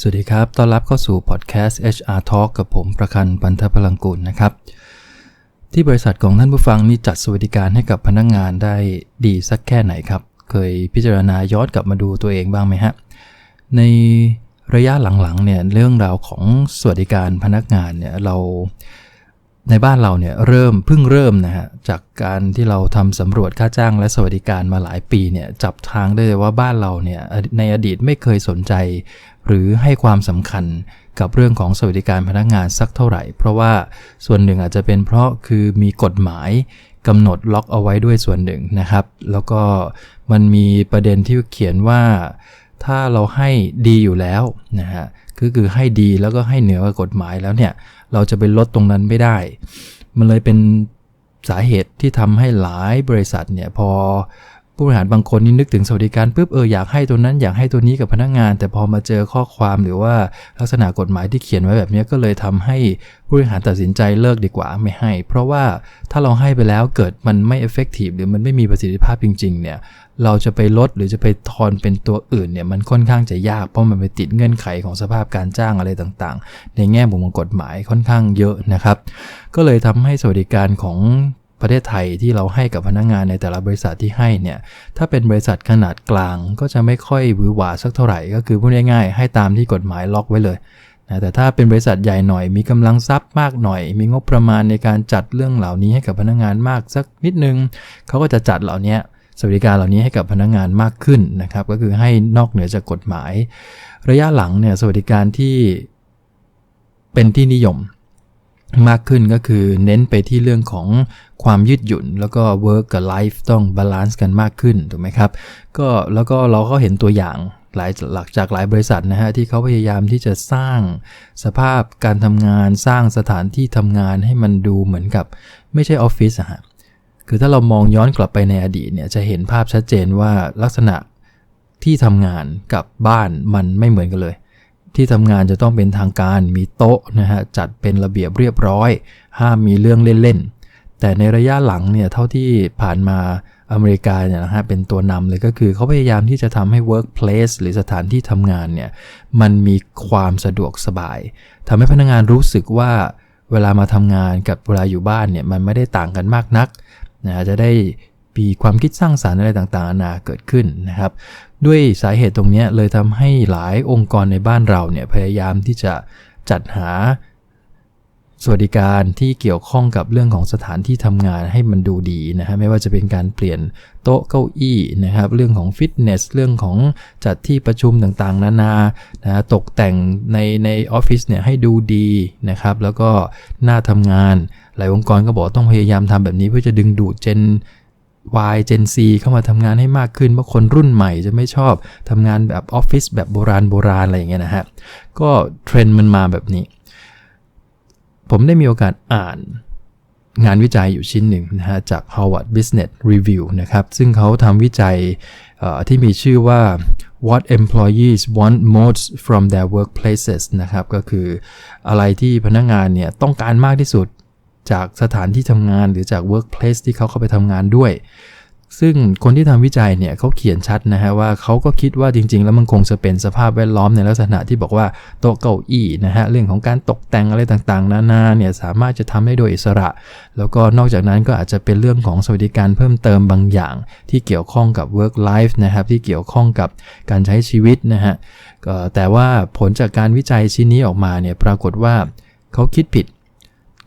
สวัสดีครับ ต้อนรับเข้าสู่พอดแคสต์ HR Talk กับผมประคันปันทพลังกุลนะครับ ที่บริษัทของท่านผู้ฟังนี่จัดสวัสดิการให้กับพนักงงานได้ดีสักแค่ไหนครับ เคยพิจารณาย้อนกลับมาดูตัวเองบ้างไหมฮะ ในระยะหลังๆเนี่ยเรื่องราวของสวัสดิการพนักงานเนี่ยเรา ในบ้านเราเนี่ยเริ่มเพิ่งเริ่มนะฮะจากการที่เราทำสำรวจค่าจ้างและสวัสดิการมาหลายปีเนี่ยจับทางได้เลยว่าบ้านเราเนี่ยในอดีตไม่เคยสนใจ หรือให้ความสำคัญกับเรื่องของสวัสดิการพนักงานสักเท่าไหร่ เพราะว่าส่วนหนึ่งอาจจะเป็นเพราะคือมีกฎหมายกำหนดล็อกเอาไว้ด้วยส่วนหนึ่งนะครับ แล้วก็มันมีประเด็นที่เขียนว่าถ้าเราให้ดีอยู่แล้วนะฮะคือคือให้ดีแล้วก็ให้เหนือกว่ากฎหมายแล้วเนี่ย เราจะไปลดตรงนั้นไม่ได้ มันเลยเป็นสาเหตุที่ทำให้หลายบริษัทเนี่ยพอ ผู้บริหารบางคนนี่นึกถึงสวัสดิการปุ๊บเอออยากให้ตัวนั้นอยากให้ตัวนี้กับพนักงาน แต่พอมาเจอข้อความหรือว่าลักษณะกฎหมายที่เขียนไว้แบบนี้ก็เลยทำให้ผู้บริหารตัดสินใจเลิกดีกว่าไม่ให้ เพราะว่าถ้าเราให้ไปแล้วเกิดมันไม่เอฟเฟกตีฟหรือมันไม่มีประสิทธิภาพจริงๆเนี่ยเราจะไปลดหรือจะไปทอนเป็นตัวอื่นเนี่ยมันค่อนข้างจะยากเพราะมันไปติดเงื่อนไขของสภาพการจ้างอะไรต่างๆ ในแง่มุมของกฎหมายค่อนข้างเยอะนะครับ ก็เลยทำให้สวัสดิการของ ประเทศไทยที่เราให้กับพนักงงานในแต่ละบริษัทที่ให้เนี่ยถ้าเป็นบริษัทขนาดกลางก็จะไม่ค่อยหวือหวาสักเท่าไหร่ ก็คือพูดง่ายๆให้ตามที่กฎหมายล็อกไว้เลยนะแต่ถ้าเป็นบริษัทใหญ่หน่อย มีกำลังทรัพย์มากหน่อย มีงบประมาณในการจัดเรื่องเหล่านี้ให้กับพนักงงานมากสักนิดนึงเขาก็จะจัดเหล่านี้สวัสดิการเหล่านี้ให้กับพนักงงานมากขึ้นนะครับ ก็คือให้นอกเหนือจากกฎหมาย ระยะหลังเนี่ยสวัสดิการที่เป็นที่นิยม มากขึ้นก็คือเน้นไปที่เรื่องของความยืดหยุ่น แล้วก็ work กับ life ต้องบาลานซ์กันมากขึ้นถูกไหมครับก็แล้วก็เราก็เห็นตัวอย่างหลายหลักจากหลายบริษัทนะฮะที่เขาพยายามที่จะสร้างสภาพการทำงานสร้างสถานที่ทำงานให้มันดูเหมือนกับไม่ใช่ออฟฟิศอะฮะคือถ้าเรามองย้อนกลับไปในอดีตเนี่ยจะเห็นภาพชัดเจนว่าลักษณะที่ทำงานกับบ้านมันไม่เหมือนกันเลย ที่ทำงานจะต้องเป็นทางการมีโต๊ะนะฮะจัดเป็นระเบียบเรียบร้อย ห้ามมีเรื่องเล่นๆ แต่ในระยะหลังเนี่ยเท่าที่ผ่านมาอเมริกาเนี่ยนะฮะเป็นตัวนำเลยก็คือเขาพยายามที่จะทำให้ workplace หรือสถานที่ทำงานเนี่ยมันมีความสะดวกสบายทำให้พนักงานรู้สึกว่าเวลามาทำงานกับเวลาอยู่บ้านเนี่ยมันไม่ได้ต่างกันมากนักนะจะได้มีความคิดสร้างสารรค์อะไรต่างๆนานาเกิดขึ้นนะครับ ด้วยสาเหตุตรงนี้เลยทำให้หลายองค์กรในบ้านเราเนี่ยพยายามที่จะจัดหาสวัสดิการที่เกี่ยวข้องกับเรื่องของสถานที่ทำงานให้มันดูดีนะฮะไม่ว่าจะเป็นการเปลี่ยนโต๊ะเก้าอี้นะครับเรื่องของฟิตเนสเรื่องของจัดที่ประชุมต่างๆ นานานะตกแต่งในในออฟฟิศเนี่ยให้ดูดีนะครับแล้วก็หน่าทำงาน หลายองค์กรก็บอกต้องพยายามทำแบบนี้เพื่อจะดึงดูดเจน Y Gen Z เข้ามาทำงานให้มากขึ้นเพราะคนรุ่นใหม่จะไม่ชอบทำงานแบบออฟฟิศแบบโบราณโบราณอะไรอย่างเงี้ยนะฮะ ก็เทรนด์มันมาแบบนี้ ผมได้มีโอกาสอ่านงานวิจัยอยู่ชิ้นหนึ่งนะฮะ จาก Harvard Business Review นะครับ ซึ่งเขาทำวิจัยที่มีชื่อว่า what employees want most from their workplaces นะครับ ก็คืออะไรที่พนักงงานเนี่ยต้องการมากที่สุด จากสถานที่ทำงานหรือจาก workplace ที่เขาเข้าไปทำงานด้วย ซึ่งคนที่ทำวิจัยเนี่ยเขาเขียนชัดนะฮะว่าเขาก็คิดว่าจริง ๆ แล้วมันคงจะเป็นสภาพแวดล้อมในลักษณะที่บอกว่าโต๊ะเก้าอี้นะฮะเรื่องของการตกแต่งอะไรต่างๆ นานาเนี่ยสามารถจะทำได้โดยอิสระ แล้วก็นอกจากนั้นก็อาจจะเป็นเรื่องของสวัสดิการเพิ่มเติมบางอย่าง ที่เกี่ยวข้องกับ work life นะครับที่เกี่ยวข้องกับการใช้ชีวิตนะฮะแต่ว่าผลจากการวิจัยชิ้นนี้ออกมาเนี่ยปรากฏว่าเขาคิดผิด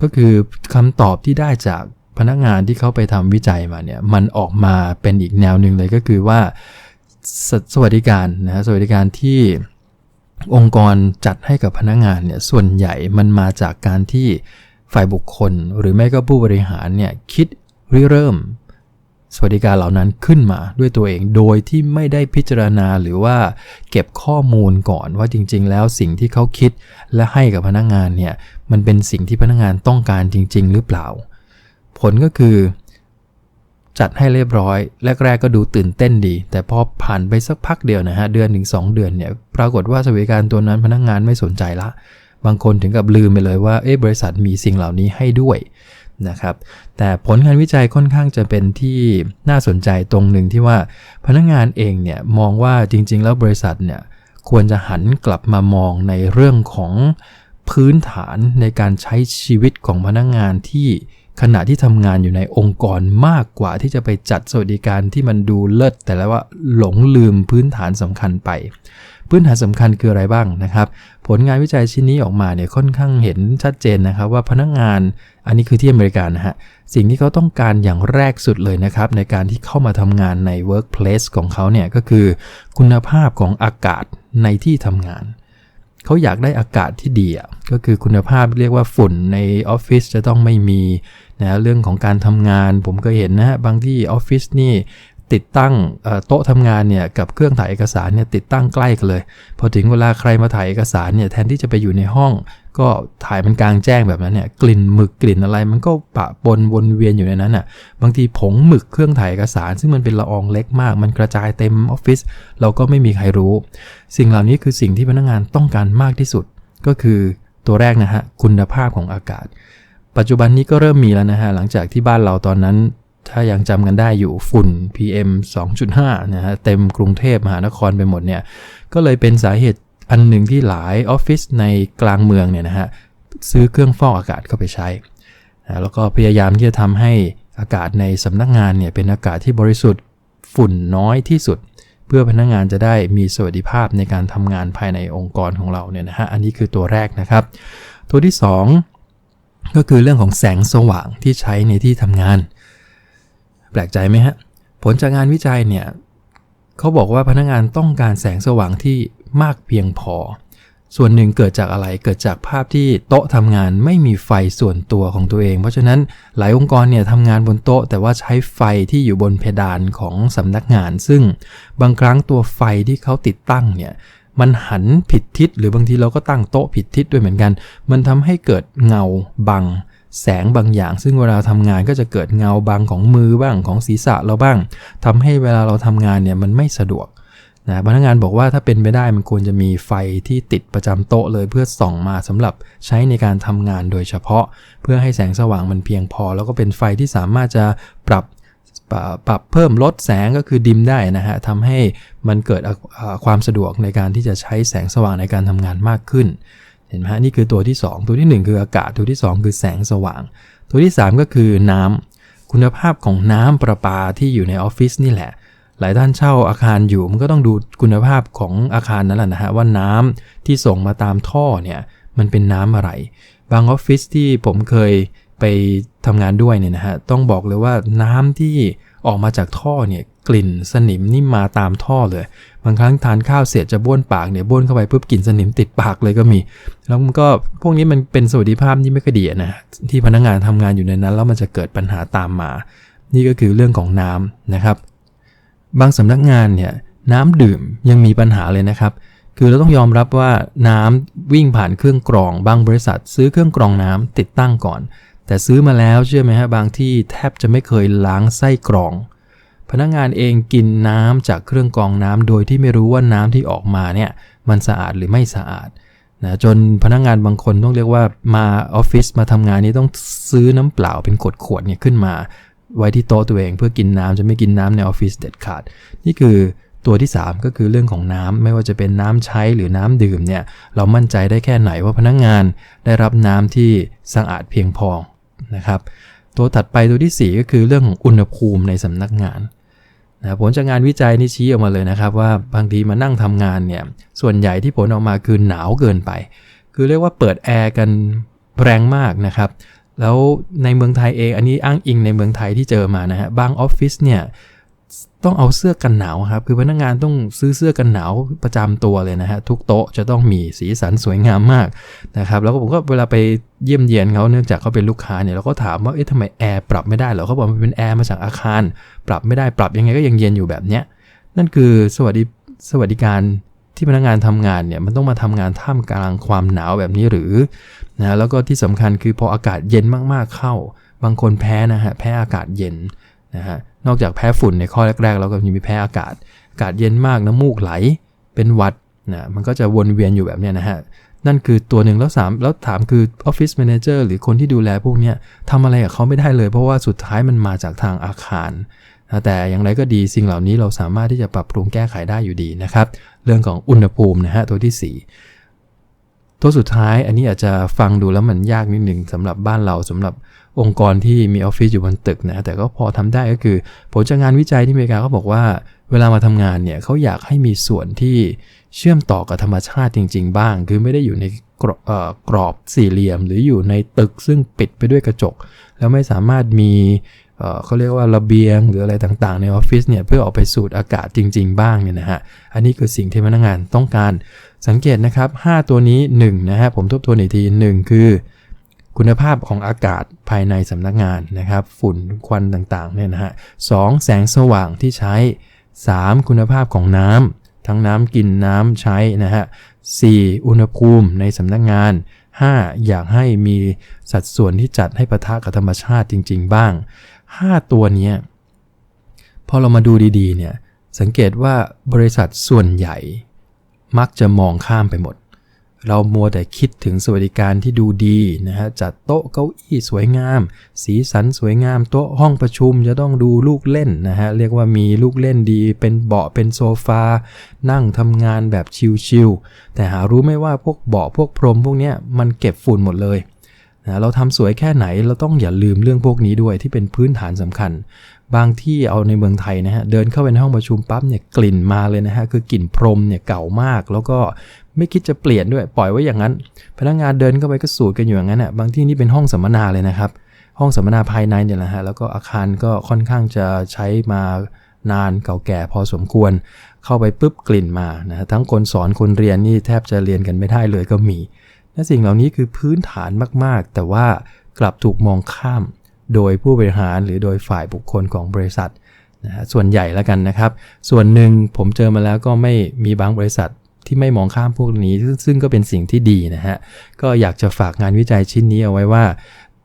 ก็คือคำตอบที่ได้จากพนักงานที่เขาไปทำวิจัยมาเนี่ยมันออกมาเป็นอีกแนวหนึ่งเลยก็คือว่าสสวัสดิการนะสวัสดิการที่องค์กรจัดให้กับพนักงานเนี่ยส่วนใหญ่มันมาจากการที่ฝ่ายบุคคล หรือไม่ก็ผู้บริหารเนี่ยคิดริเริ่ม สวัสดิการเหล่านั้นขึ้นมาด้วยตัวเองโดยที่ไม่ได้พิจารณาหรือว่าเก็บข้อมูลก่อนว่าจริง ๆ แล้วสิ่งที่เขาคิดและให้กับพนักงานเนี่ยมันเป็นสิ่งที่พนักงานต้องการจริง ๆ หรือเปล่า ผลก็คือจัดให้เรียบร้อย แรก ๆ ก็ดูตื่นเต้นดี แต่พอผ่านไปสักพักเดียวนะฮะเดือนถึง2เดือนเนี่ยปรากฏว่าสวัสดิการตัวนั้นพนักงงานไม่สนใจละ บางคนถึงกับลืมไปเลยว่าเอ๊ะบริษัทมีสิ่งเหล่านี้ให้ด้วย นะครับ แต่ผลงานวิจัยค่อนข้างจะเป็นที่น่าสนใจตรงหนึ่งที่ว่าพนักงงานเองเนี่ยมองว่าจริง ๆ แล้วบริษัทเนี่ยควรจะหันกลับมามองในเรื่องของพื้นฐานในการใช้ชีวิตของพนักงงานที่ขณะที่ทำงานอยู่ในองค์กรมากกว่าที่จะไปจัดสวัสดิการที่มันดูเลิศแต่แล้วว่าหลงลืมพื้นฐานสำคัญไป พื้นฐานสำคัญคืออะไรบ้างนะครับ ลงานวิจัยชิ้นนี้ออกมาเนี่ยค่อนข้างเห็นชัดเจนนะครับว่าพนักงานอันนี้คือที่อเมริกานะฮะสิ่งที่เขาต้องการอย่างแรกสุดเลยนะครับ ในการที่เข้ามาทำงานใน workplace ของเขาเนี่ยก็คือคุณภาพของอากาศในที่ทำงานเขาอยากได้อากาศที่ดีอะก็คือคุณภาพเรียกว่าฝุ่นในออฟฟิศจะต้องไม่มีนะเรื่องของการทำงานผมก็เห็นนะฮะบางที่ออฟฟิศนี่ ติดตั้งโต๊ะทำงานเนี่ยกับเครื่องถ่ายเอกสารเนี่ยติดตั้งใกล้กันเลย พอถึงเวลาใครมาถ่ายเอกสารเนี่ยแทนที่จะไปอยู่ในห้อง ก็ถ่ายมันกลางแจ้งแบบนั้นเนี่ยกลิ่นหมึกกลิ่นอะไร มันก็ปะปนวนเวียนอยู่ในนั้นอะบางทีผงหมึกเครื่องถ่ายเอกสาร ซึ่งมันเป็นละอองเล็กมาก มันกระจายเต็มออฟฟิศเราก็ไม่มีใครรู้ สิ่งเหล่านี้คือสิ่งที่พนักงานต้องการมากที่สุด ก็คือตัวแรกนะฮะคุณภาพของอากาศ ปัจจุบันนี้ก็เริ่มมีแล้วนะฮะหลังจากที่บ้านเราตอนนั้น ถ้ายังจำกันได้อยู่ฝุ่น PM 2.5 นะฮะเต็มกรุงเทพมหานครไปหมดเนี่ยก็เลยเป็นสาเหตุอันหนึ่งที่หลายออฟฟิศในกลางเมืองเนี่ยนะฮะซื้อเครื่องฟอกอากาศเข้าไปใช้นะแล้วก็พยายามที่จะทำให้อากาศในสำนักงานเนี่ยเป็นอากาศที่บริสุทธิ์ฝุ่นน้อยที่สุด เพื่อพนักงงานจะได้มีสวัสดิภาพในการทำงานภายในองค์กรของเราเนี่ยนะฮะอันนี้คือตัวแรกนะครับ ตัวที่ 2 ก็คือเรื่องของแสงสว่างที่ใช้ในที่ทำงาน แปลกใจไหมฮะ ผลจากงานวิจัยเนี่ยเขาบอกว่าพนักงานต้องการแสงสว่างที่มากเพียงพอ ส่วนหนึ่งเกิดจากอะไรเกิดจากภาพที่โต๊ะทำงานไม่มีไฟส่วนตัวของตัวเอง เพราะฉะนั้นหลายองค์กรเนี่ยทำงานบนโต๊ะ แต่ว่าใช้ไฟที่อยู่บนเพดานของสำนักงาน ซึ่งบางครั้งตัวไฟที่เขาติดตั้งเนี่ยมันหันผิดทิศหรือบางทีเราก็ตั้งโต๊ะผิดทิศด้วยเหมือนกัน มันทำให้เกิดเงาบัง แสงบางอย่าง ซึ่งเวลาทำงานก็จะเกิดเงาบางของมือบ้างของศีรษะเราบ้างทำให้เวลาเราทำงานเนี่ยมันไม่สะดวกนะพนักงานบอกว่าถ้าเป็นไปได้มันควรจะมีไฟที่ติดประจำโต๊ะเลยเพื่อส่องมาสำหรับใช้ในการทำงานโดยเฉพาะ เพื่อให้แสงสว่างมันเพียงพอ แล้วก็เป็นไฟที่สามารถจะปรับปรับเพิ่มลดแสงก็คือดิมได้นะฮะทำให้มันเกิดความสะดวกในการที่จะใช้แสงสว่างในการทำงานมากขึ้น เห็นไหมนี่คือตัวที่ 2 ตัวที่ 1 คืออากาศ ตัวที่ 2 คือแสงสว่าง ตัวที่ 3 ก็คือน้ำคุณภาพของน้ำประปาที่อยู่ในออฟฟิศนี่แหละ หลายท่านเช่าอาคารอยู่มันก็ต้องดูคุณภาพของอาคารนั่นแหละนะฮะว่าน้ำที่ส่งมาตามท่อเนี่ยมันเป็นน้ำอะไร บางออฟฟิศที่ผมเคยไปทำงานด้วยเนี่ยนะฮะต้องบอกเลยว่าน้ำที่ออกมาจากท่อเนี่ย กลิ่นสนิมนี่มาตามท่อเลย บางครั้งทานข้าวเสร็จจะบ้วนปากเนี่ยบ้วนเข้าไปปุ๊บกลิ่นสนิมติดปากเลยก็มี แล้วมันก็พวกนี้มันเป็นสวัสดิภาพที่ไม่ค่อยดีนะที่พนักงงานทำงานอยู่ในนั้น แล้วมันจะเกิดปัญหาตามมา นี่ก็คือเรื่องของน้ำนะครับ บางสำนักงานเนี่ยน้ำดื่มยังมีปัญหาเลยนะครับ คือเราต้องยอมรับว่าน้ำวิ่งผ่านเครื่องกรองบางบริษัท ซื้อเครื่องกรองน้ำติดตั้งก่อน แต่ซื้อมาแล้วเชื่อไหมฮะบางที่แทบจะไม่เคยล้างไส้กรอง พนักงานเองกินน้ำจากเครื่องกรองน้ำโดยที่ไม่รู้ว่าน้ำที่ออกมาเนี่ยมันสะอาดหรือไม่สะอาดนะจนพนักงานบางคนต้องเรียกว่ามาออฟฟิศมาทำงานนี้ต้องซื้อน้ำเปล่าเป็นขวดขวดเนี่ยขึ้นมา ไว้ที่โต๊ะตัวเองเพื่อกินน้ำจะไม่กินน้ำในออฟฟิศเด็ดขาด นี่คือตัวที่ 3 ก็คือเรื่องของน้ำไม่ว่าจะเป็นน้ำใช้หรือน้ำดื่มเนี่ยเรามั่นใจได้แค่ไหนว่าพนักงงานได้รับน้ำที่สะอาดเพียงพอนะครับตัวถัดไปตัวที่ 4 ก็คือเรื่องของอุณหภูมิในสำนักงาน นะผลจากงานวิจัยนี่ชี้ออกมาเลยนะครับ ว่าบางทีมานั่งทำงานเนี่ยส่วนใหญ่ที่ผลออกมาคือหนาวเกินไป คือเรียกว่าเปิดแอร์กันแรงมากนะครับ แล้วในเมืองไทยเองอันนี้อ้างอิงในเมืองไทยที่เจอมานะฮะบางออฟฟิศเนี่ย ต้องเอาเสื้อกันหนาวครับ คือพนักงานต้องซื้อเสื้อกันหนาวประจำตัวเลยนะฮะ ทุกโต๊ะจะต้องมีสีสันสวยงามมากนะครับ แล้วก็ผมก็เวลาไปเยี่ยมเยียนเขาเนื่องจากเขาเป็นลูกค้าเนี่ยเราก็ถามว่าเอ๊ะทำไมแอร์ปรับไม่ได้เหรอเขาบอกมันเป็นแอร์มาจากอาคาร ปรับไม่ได้ปรับยังไงก็ยังเย็นอยู่แบบเนี้ยนั่นคือสวัสดิสวัสดิการที่พนักงานทำงานเนี่ยมันต้องมาทำงานท่ามกลางความหนาวแบบนี้หรือนะแล้วก็ที่สำคัญคือพออากาศเย็นมากๆเข้า บางคนแพ้นะฮะแพ้อากาศเย็นนะฮะ นอกจากแพ้ฝุ่นในข้อแรกๆ แล้วก็ยังมีแพ้อากาศ อากาศเย็นมากน้ำมูกไหล เป็นวัดนะมันก็จะวนเวียนอยู่แบบนี้นะฮะ นั่นคือตัวหนึ่งแล้วสามแล้วถามคือ Office Manager หรือคนที่ดูแลพวกนี้ทำอะไรกับเขาไม่ได้เลย เพราะว่าสุดท้ายมันมาจากทางอาคารนะแต่อย่างไรก็ดีสิ่งเหล่านี้เราสามารถที่จะปรับปรุงแก้ไขได้อยู่ดีนะครับ เรื่องของอุณหภูมินะฮะตัวที่ 4 ตัวสุดท้ายอันนี้อาจจะฟังดูแล้วมันยากนิดหนึ่งสำหรับบ้านเราสำหรับ องค์กรที่มีออฟฟิศอยู่บนตึกนะแต่ก็พอทำได้ก็คือผลจากงานวิจัยที่อเมริกาเขาบอกว่า เวลามาทำงานเนี่ยเขาอยากให้มีส่วนที่เชื่อมต่อกับธรรมชาติจริง ๆ บ้าง คือไม่ได้อยู่ในกรกรอบสี่เหลี่ยม หรืออยู่ในตึกซึ่งปิดไปด้วยกระจก แล้วไม่สามารถมีเขาเรียกว่าระเบียงหรืออะไรต่างๆ ในออฟฟิศเนี่ยเพื่อออกไปสูดอากาศจริง ๆ บ้างเนี่ยนะฮะ อันนี้คือสิ่งที่พนักงานต้องการสังเกตนะครับ 5 ตัวนี้1นะฮะผมทบทวนอีกที 1 คือ คุณภาพของอากาศภายในสำนักงานนะครับ ฝุ่นควันต่างๆเนี่ยนะฮะสแสงสว่างที่ใช้ 3. คุณภาพของน้ำทั้งน้ำกินน้ำใช้นะฮะ 4. อุณหภูมิในสำนักงาน 5. อยากให้มีสัดส่วนที่จัดให้ประทะกับธรรมชาติจริง ๆ บ้าง 5 ตัวนี้พอเรามาดูดีๆเนี่ยสังเกตว่าบริษัทส่วนใหญ่มักจะมองข้ามไปหมด เรามัวแต่คิดถึงสวัสดิการที่ดูดีนะฮะจัดโต๊ะเก้าอี้สวยงาม สีสันสวยงามโต๊ะห้องประชุมจะต้องดูลูกเล่นนะฮะเรียกว่ามีลูกเล่นดี เป็นเบาะเป็นโซฟา นั่งทำงานแบบชิลๆแต่หารู้ไม่ว่าพวกเบาะพวกพรมพวกเนี้ยมันเก็บฝุ่นหมดเลยนะเราทำสวยแค่ไหนเราต้องอย่าลืมเรื่องพวกนี้ด้วยที่เป็นพื้นฐานสำคัญ บางที่เอาในเมืองไทยนะฮะเดินเข้าไปในห้องประชุมปั๊บเนี่ยกลิ่นมาเลยนะฮะคือกลิ่นพรมเนี่ยเก่ามาก แล้วก็ ไม่คิดจะเปลี่ยนด้วยปล่อยไว้อย่างนั้น พนักงานเดินเข้าไปก็สูดกันอยู่อย่างนั้นอะบางที่นี่เป็นห้องสัมมนาเลยนะครับ ห้องสัมมนาภายในเนี่ยแหละฮะแล้วก็อาคารก็ค่อนข้างจะใช้มานานเก่าแก่พอสมควร เข้าไปปุ๊บกลิ่นมานะทั้งคนสอนคนเรียนนี่แทบจะเรียนกันไม่ได้เลยก็มีและสิ่งเหล่านี้คือพื้นฐานมากๆ แต่ว่ากลับถูกมองข้ามโดยผู้บริหารหรือโดยฝ่ายบุคคลของบริษัทนะส่วนใหญ่แล้วกันนะครับ ส่วนหนึ่งผมเจอมาแล้วก็ไม่มีบางบริษัท ที่ไม่มองข้ามพวกนี้ ซึ่งก็เป็นสิ่งที่ดีนะฮะ ก็อยากจะฝากงานวิจัยชิ้นนี้เอาไว้ว่า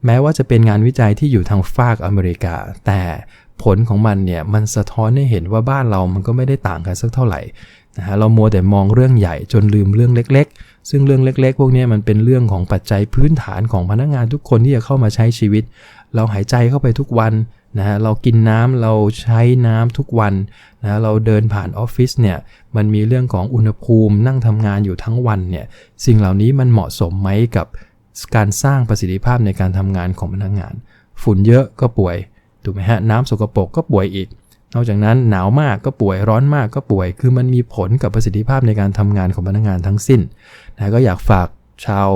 แม้ว่าจะเป็นงานวิจัยที่อยู่ทางฝากอเมริกา แต่ผลของมันเนี่ยมันสะท้อนให้เห็นว่าบ้านเรามันก็ไม่ได้ต่างกันสักเท่าไหร่นะฮะเราโมแต่มองเรื่องใหญ่จนลืมเรื่องเล็ก ๆ ซึ่งเรื่องเล็ก ๆ พวกนี้มันเป็นเรื่องของปัจจัยพื้นฐานของพนักงานทุกคนที่จะเข้ามาใช้ชีวิต เราหายใจเข้าไปทุกวัน นะฮะเรากินน้ำเราใช้น้ำทุกวันนะเราเดินผ่านออฟฟิศเนี่ยมันมีเรื่องของอุณหภูมินั่งทำงานอยู่ทั้งวันเนี่ยสิ่งเหล่านี้มันเหมาะสมไหมกับการสร้างประสิทธิภาพในการทำงานของพนักงาน ฝุ่นเยอะก็ป่วยถูกไหมฮะน้ำสกปรกก็ป่วยอีก นอกจากนั้นหนาวมากก็ป่วยร้อนมากก็ป่วย คือมันมีผลกับประสิทธิภาพในการทำงานของพนักงานทั้งสิ้นนะก็อยากฝาก ชาว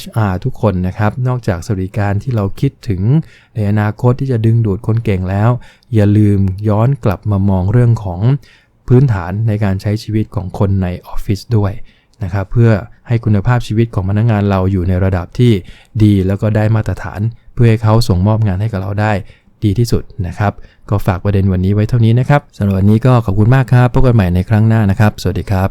HR ทุกคนนะครับ นอกจากสวัสดิการที่เราคิดถึงในอนาคตที่จะดึงดูดคนเก่งแล้ว อย่าลืมย้อนกลับมามองเรื่องของพื้นฐานในการใช้ชีวิตของคนในออฟฟิศด้วยนะครับเพื่อให้คุณภาพชีวิตของพนักงงานเราอยู่ในระดับที่ดีแล้วก็ได้มาตรฐาน เพื่อให้เขาส่งมอบงานให้กับเราได้ดีที่สุดนะครับ ก็ฝากประเด็นวันนี้ไว้เท่านี้นะครับสำหรับวันนี้ก็ขอบคุณมากครับพบกันใหม่ในครั้งหน้านะครับ สวัสดีครับ